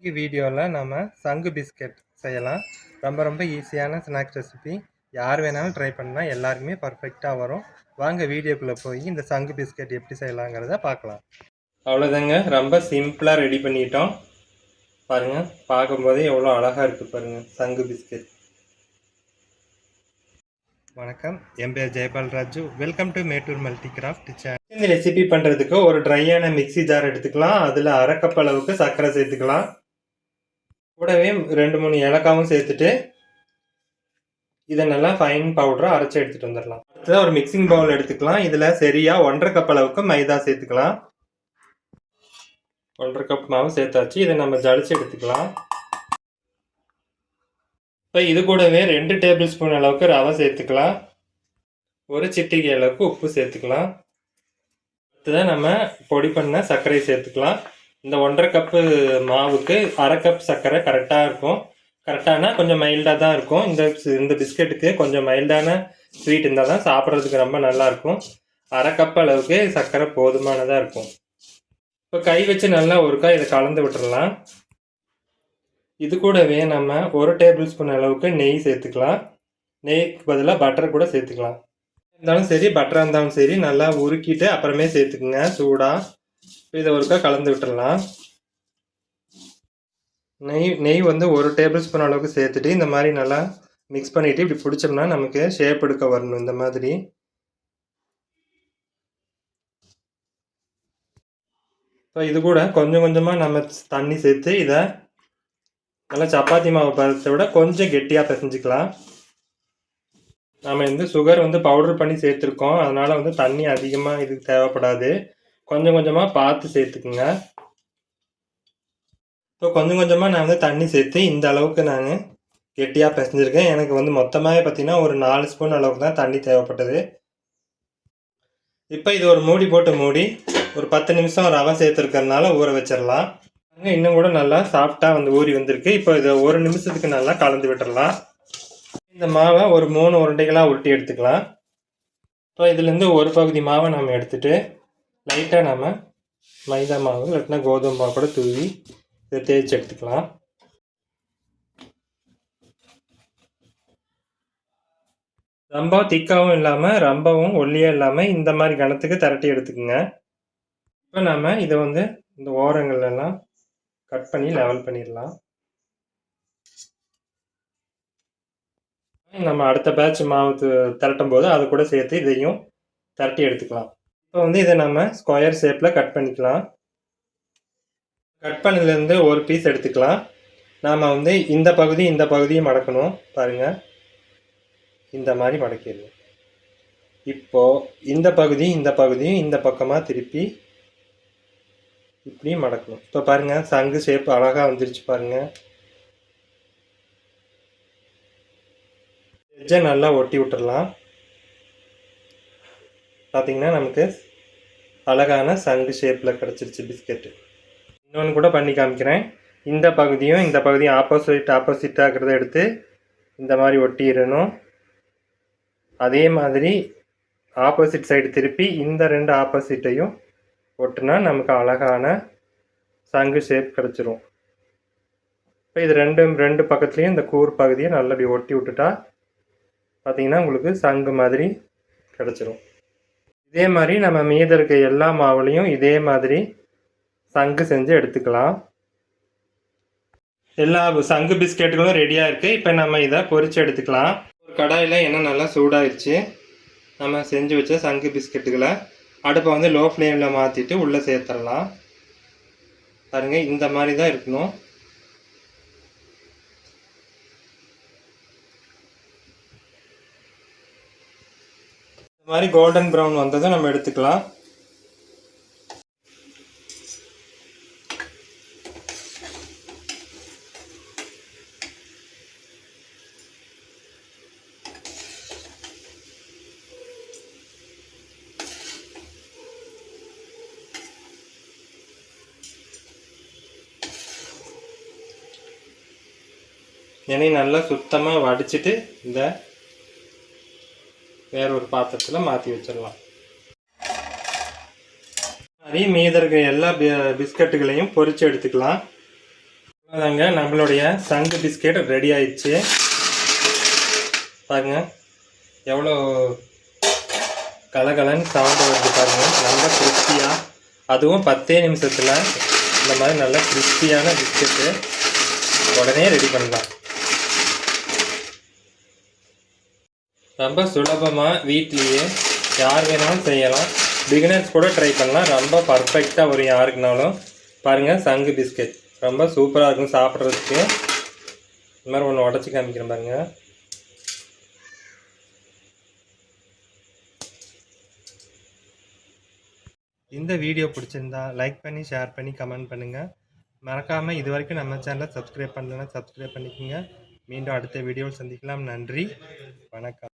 இன்றைக்கி வீடியோவில் நம்ம சங்கு பிஸ்கெட் செய்யலாம். ரொம்ப ரொம்ப ஈஸியான ஸ்நாக்ஸ் ரெசிபி. யார் வேணாலும் ட்ரை பண்ணால் எல்லாருக்குமே பர்ஃபெக்டாக வரும். வாங்க வீடியோக்குள்ளே போய் இந்த சங்கு பிஸ்கெட் எப்படி செய்யலாங்கிறத பார்க்கலாம். அவ்வளோதாங்க ரொம்ப சிம்பிளாக ரெடி பண்ணிட்டோம். பாருங்கள் பார்க்கும்போதே எவ்வளோ அழகாக இருக்குது பாருங்கள் சங்கு பிஸ்கெட். வணக்கம். என் பேர் Jayapal Raju. Welcome to Mettur multi craft channel இந்த ரெசிபி பண்ணுறதுக்கு ஒரு ட்ரையான மிக்ஸி ஜார் எடுத்துக்கலாம். அதில் அரை அளவுக்கு சர்க்கரை சேர்த்துக்கலாம். கூடவே ரெண்டு மூணு ஏலக்காவும் சேர்த்துட்டு இதை நல்லா ஃபைன் பவுடராக அரைச்சி எடுத்துகிட்டு வந்துடலாம் அடுத்ததாக ஒரு மிக்சிங் பவுல் எடுத்துக்கலாம். இதில் சரியாக ஒன்றரை கப் அளவுக்கு மைதா சேர்த்துக்கலாம். ஒன்றரை கப் மாவு சேர்த்தாச்சு. இதை நம்ம ஜலிச்சு எடுத்துக்கலாம். இப்போ இது கூடவே ரெண்டு டேபிள் ஸ்பூன் அளவுக்கு ரவை சேர்த்துக்கலாம். ஒரு சிட்டிகை அளவுக்கு உப்பு சேர்த்துக்கலாம். அடுத்ததான் நம்ம பொடி பண்ண சர்க்கரை சேர்த்துக்கலாம். இந்த ஒன்றரை கப்பு மாவுக்கு அரை கப் சர்க்கரை கரெக்டாக இருக்கும். கரெக்டானா கொஞ்சம் மைல்டாக தான் இருக்கும். இந்த இந்த பிஸ்கெட்டுக்கு கொஞ்சம் மைல்டான ஸ்வீட் இருந்தால் தான் சாப்பிட்றதுக்கு ரொம்ப நல்லாயிருக்கும் அரை கப் அளவுக்கு சர்க்கரை போதுமானதாக இருக்கும். இப்போ கை வச்சு நல்லா ஒருக்கா இதை கலந்து விட்டுடலாம் இது கூடவே நம்ம ஒரு டேபிள் ஸ்பூன் அளவுக்கு நெய் சேர்த்துக்கலாம். நெய்க்கு பதிலாக பட்டர் கூட சேர்த்துக்கலாம். இருந்தாலும் சரி பட்டராக இருந்தாலும் சரி நல்லா உருக்கிட்டு அப்புறமே சேர்த்துக்குங்க. சூடாக இதை ஒருக்கா கலந்து விட்டுடலாம் நெய் நெய் வந்து ஒரு டேபிள் ஸ்பூன் அளவுக்கு சேர்த்துட்டு இந்த மாதிரி நல்லா மிக்ஸ் பண்ணிவிட்டு இப்படி பிடிச்சோம்னா நமக்கு ஷேப் எடுக்க வரணும் இந்த மாதிரி. இப்போ இது கூட கொஞ்சம் கொஞ்சமாக நம்ம தண்ணி சேர்த்து இதை நல்லா சப்பாத்தி மாவு பதத்தை விட கொஞ்சம் கெட்டியாக பிசைஞ்சிக்கலாம். நம்ம வந்து சுகர் வந்து பவுடர் பண்ணி சேர்த்துருக்கோம். அதனால் வந்து தண்ணி அதிகமாக இதுக்கு தேவைப்படாது. கொஞ்சம் கொஞ்சமாக பார்த்து சேர்த்துக்குங்க. இப்போ கொஞ்சம் கொஞ்சமாக நான் வந்து தண்ணி சேர்த்து இந்த அளவுக்கு நான் கெட்டியாக பிசைஞ்சிருக்கேன். எனக்கு வந்து மொத்தமாகவே பார்த்தீங்கன்னா ஒரு நாலு ஸ்பூன் அளவுக்கு தான் தண்ணி தேவைப்பட்டது. இப்போ இது ஒரு மூடி போட்டு மூடி ஒரு பத்து நிமிஷம் ரவை சேர்த்துருக்கறனால ஊற வச்சிடலாம். இன்னும் கூட நல்லா சாஃப்டாக வந்து ஊறி வந்திருக்கு. இப்போ இதை ஒரு நிமிஷத்துக்கு நல்லா கலந்து விட்டுடலாம் இந்த மாவை ஒரு மூணு உருண்டைகளாக உருட்டி எடுத்துக்கலாம். இப்போ இதுலேருந்து ஒரு பகுதி மாவை நம்ம எடுத்துகிட்டு லைட்டாக நம்ம மைதா மாவு இல்லாட்டினா கோதுமை மாவு கூட தூவி இதை தேய்ச்சி எடுத்துக்கலாம். ரொம்ப திக்காகவும் இல்லாமல் ரொம்பவும் ஒல்லியாக இல்லாமல் இந்த மாதிரி கணத்துக்கு திரட்டி எடுத்துக்கோங்க. இப்போ நம்ம இதை வந்து இந்த ஓரங்கள்லாம் கட் பண்ணி லெவல் பண்ணிடலாம். நம்ம அடுத்த பேட்ச் மாவு திரட்டும் போது அது கூட சேர்த்து இதையும் திரட்டி எடுத்துக்கலாம். இப்போ வந்து இதை நம்ம ஸ்கொயர் ஷேப்பில் கட் பண்ணிக்கலாம். கட் பண்ணதுலேருந்து ஒரு பீஸ் எடுத்துக்கலாம். நாம் வந்து இந்த பகுதி இந்த பகுதியும் மடக்கணும். பாருங்கள் இந்த மாதிரி மடக்கிடணும். இப்போது இந்த பகுதி இந்த பகுதியும் இந்த பக்கமாக திருப்பி இப்படியும் மடக்கணும். இப்போ பாருங்கள் சங்கு ஷேப் அழகாக வந்துருச்சு பாருங்கள் எஜ்ஜை நல்லா ஒட்டி விட்டுடலாம் பார்த்திங்கன்னா நமக்கு அழகான சங்கு ஷேப்பில் கிடச்சிருச்சு பிஸ்கெட்டு இன்னொன்று கூட பண்ணி காமிக்கிறேன். இந்த பகுதியும் இந்த பகுதியும் ஆப்போசிட் ஆப்போசிட்டாகிறத எடுத்து இந்த மாதிரி ஒட்டிடணும். அதே மாதிரி ஆப்போசிட் சைடு திருப்பி இந்த ரெண்டு ஆப்போசிட்டையும் ஒட்டுனா நமக்கு அழகான சங்கு ஷேப் கிடச்சிரும். இப்போ இது ரெண்டு ரெண்டு பக்கத்துலேயும் இந்த கூர் பகுதியை நல்லா ஒட்டி விட்டுட்டா பார்த்திங்கன்னா உங்களுக்கு சங்கு மாதிரி கிடச்சிரும். இதே மாதிரி நம்ம மீத இருக்க எல்லா மாவுலையும் இதே மாதிரி சங்கு செஞ்சு எடுத்துக்கலாம். எல்லா சங்கு பிஸ்கெட்டுகளும் ரெடியாக இருக்குது இப்போ நம்ம இதை பொரித்து எடுத்துக்கலாம். ஒரு கடாயில் எண்ணெய் நல்லா சூடாயிருச்சு. நம்ம செஞ்சு வச்ச சங்கு பிஸ்கெட்டுகளை அடுப்பை வந்து லோ ஃப்ளேமில் மாற்றிட்டு உள்ளே சேர்த்துடலாம். பாருங்கள் இந்த மாதிரி தான் இருக்கணும். இந்த மாதிரி கோல்டன் ப்ரௌன் வந்ததும் நம்ம எடுத்துக்கலாம். எண்ணெய் நல்லா சுத்தமாக வடிச்சிட்டு இந்த வேற ஒரு பாத்திரத்தில் மாற்றி வச்சிடலாம். மாதிரி மீத எல்லா பிஸ்கட்டுகளையும் பொரித்து எடுத்துக்கலாம். அதாங்க நம்மளுடைய சங்கு பிஸ்கெட் ரெடி ஆயிடுச்சு. பாருங்க எவ்வளோ கலகலன்னு சவுண்டு வருது பாருங்க. நல்ல கிறிஸ்பியாக அதுவும் பத்தே நிமிஷத்தில் இந்த மாதிரி நல்ல கிறிஸ்பியான பிஸ்கெட்டு உடனே ரெடி பண்ணலாம். ரொம்ப சுலபமாக வீட்லேயே யார் வேணாலும் செய்யலாம். பிகினர்ஸ் கூட ட்ரை பண்ணலாம். ரொம்ப பர்ஃபெக்டாக வரும் யாருக்குனாலும். பாருங்கள் சங்கு பிஸ்கெட் ரொம்ப சூப்பராக இருக்கும் சாப்பிட்றதுக்கு. இந்த மாதிரி ஒன்று உடச்சி காமிக்கிறேன் பாருங்கள் இந்த வீடியோ பிடிச்சிருந்தா லைக் பண்ணி ஷேர் பண்ணி கமெண்ட் பண்ணுங்கள் மறக்காமல் இது வரைக்கும் நம்ம சேனலை சப்ஸ்கிரைப் பண்ணலன்னா சப்ஸ்கிரைப் பண்ணிக்கோங்க. மீண்டும் அடுத்த வீடியோவில் சந்திக்கலாம். நன்றி. வணக்கம்.